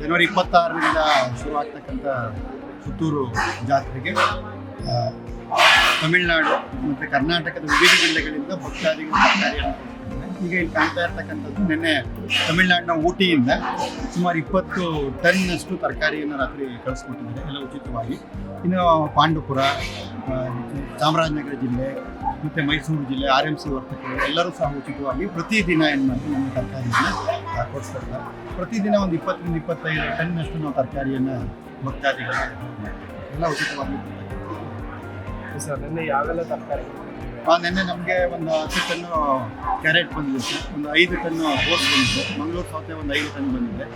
ಜನವರಿ ಇಪ್ಪತ್ತಾರರಿಂದ ಶುರುವಾಗ್ತಕ್ಕಂಥ ಸುತ್ತೂರು ಜಾತ್ರೆಗೆ ತಮಿಳ್ನಾಡು ಮತ್ತು ಕರ್ನಾಟಕದ ವಿವಿಧ ಜಿಲ್ಲೆಗಳಿಂದ ಭಕ್ತಾದಿಗಳು ಕೊಡ್ತಿದ್ದಾರೆ ಈಗ ಇಲ್ಲಿ ಕಾಣ್ತಾ ಇರ್ತಕ್ಕಂಥದ್ದು ನಿನ್ನೆ ತಮಿಳುನಾಡಿನ ಊಟಿಯಿಂದ ಸುಮಾರು ಇಪ್ಪತ್ತು ಟನ್ನಷ್ಟು ತರಕಾರಿಯನ್ನು ರಾತ್ರಿ ಕಳಿಸ್ಕೊಟ್ಟಿದ್ದಾರೆ, ಎಲ್ಲ ಉಚಿತವಾಗಿ. ಇನ್ನು ಪಾಂಡುಪುರ ಚಾಮರಾಜನಗರ ಜಿಲ್ಲೆ ಮತ್ತು ಮೈಸೂರು ಜಿಲ್ಲೆ ಆರ್ ಎಂ ಸಿ ವರ್ತಕರು ಎಲ್ಲರೂ ಸಹ ಉಚಿತವಾಗಿ ಪ್ರತಿದಿನ ಏನು ಮಾಡ್ತೀವಿ ನಮ್ಮ ತರಕಾರಿಯನ್ನು ಕೊಡಿಸ್ತಾ ಇದ್ದಾರೆ ಪ್ರತಿದಿನ ಒಂದು ಇಪ್ಪತ್ತರಿಂದ ಇಪ್ಪತ್ತೈದು ಟನ್ನಷ್ಟು ನಾವು ತರಕಾರಿಯನ್ನು ಭಕ್ತಾದಿಗಳಿಗೆ ಮಾಡ್ತೀವಿ. ಎಲ್ಲ ಉಚಿತವಾಗಿ. ಸರ್ ನಿನ್ನೆ ಯಾವೆಲ್ಲ ತರಕಾರಿ ಆ, ನಿನ್ನೆ ನಮಗೆ ಒಂದು ಹತ್ತು ಟನ್ನು ಕ್ಯಾರೆಟ್ ಬಂದಿದೆ ಸರ್ ಒಂದು ಐದು ಟನ್ನು ಕೋಸ್ ಬಂದಿದೆ ಮಂಗಳೂರು ಸೌತೆ ಒಂದು ಐದು ಟನ್ ಬಂದಿದೆ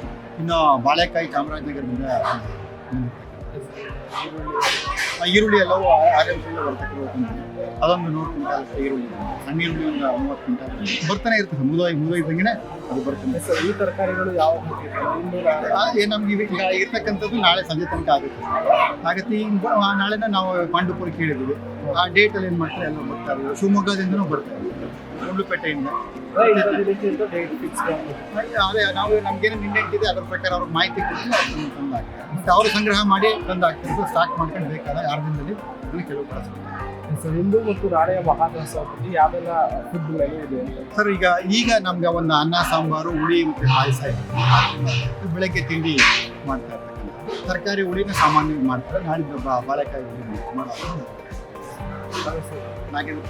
ಇನ್ನು ಬಾಳೆಕಾಯಿ ಚಾಮರಾಜನಗರದಿಂದ ಬಂದಿದೆ. ಆ, ಈರುಳ್ಳಿ ಎಲ್ಲವೂ ಆರ್ ಎಂ ಸಿಯಿಂದ ವರ್ತಕರು ಅದೊಂದು ನೂರು ಕ್ವಿಂಟಾಲ್ ಈರುಳ್ಳಿ. ಸಣ್ಣ ಈರುಳ್ಳಿ ಒಂದು ಮೂವತ್ತು ಕ್ವಿಂಟಾಲ್ ಬರ್ತಾನೆ ಇರ್ತದೆ ಮುದೋಯ್ ಮುದೋಯ್ದಂಗೆ ಅದು ಬರ್ತದೆ. ಸರ್ ಈ ತರಕಾರಿಗಳು ಯಾವ ನಮ್ಗೆ ಈಗ ಇರ್ತಕ್ಕಂಥದ್ದು ನಾಳೆ ಸಂಜೆ ತನಕ ಆಗುತ್ತೆ. ಹಾಗಾಗಿ ನಾಳೆನ ನಾವು ಪಾಂಡುಪುರಕ್ಕೆ ಹೇಳಿದ್ದೀವಿ ಆ ಡೇಟಲ್ಲಿ ಏನು ಮಾಡ್ತಾರೆ? ಎಲ್ಲ ಬರ್ತಾರೆ. ಶಿವಮೊಗ್ಗದಿಂದನೂ ಬರ್ತಾರೆ. ಗುಂಡ್ಲುಪೇಟೆಯಿಂದ ಅದೇ ನಾವು ನಮ್ಗೇನು ನಿನ್ನೆ ಇದೆ ಅದ್ರ ಪ್ರಕಾರ ಅವ್ರಿಗೆ ಮಾಹಿತಿ ಕೊಟ್ಟು ಅವರು ಸಂಗ್ರಹ ಮಾಡಿ ತಂದು ಹಾಕ್ತಾರೆ ಸ್ಟಾಕ್ ಮಾಡ್ಕೊಂಡು ಬೇಕಾದ ಯಾರ ದಿನದಲ್ಲಿ ಅದನ್ನು ಕೆಲವು ಕಳಿಸ್ತಾರೆ ಸರ್ ಇಂದು ಮತ್ತು ನಾಳೆಯ ಮಹಾದಾಸೋಹದಲ್ಲಿ ಯಾವೆಲ್ಲ ಫುಡ್ ಮೆನು ಇದೆ? ಸರ್ ಈಗ ಈಗ ನಮ್ಗೆ ಒಂದು ಅನ್ನ ಸಾಂಬಾರು ಹುಳಿ ಮತ್ತು ಪಾಯಸ ಇದೆ. ಬೆಳಗ್ಗೆ ತಿಂಡಿ ಮಾಡ್ತಾ ಇರ್ತಕ್ಕಂಥ ತರಕಾರಿ ಹುಳಿನ ಸಾಮಾನ್ಯವಾಗಿ ಮಾಡ್ತಾರೆ. ನಾಳಿದ್ದು ಬಾ- ಬಾಳೆಕಾಯಿ ಹುಳಿ ಮಾಡೋದು. ಸರ್ ನಾಗೇಂದ್ರ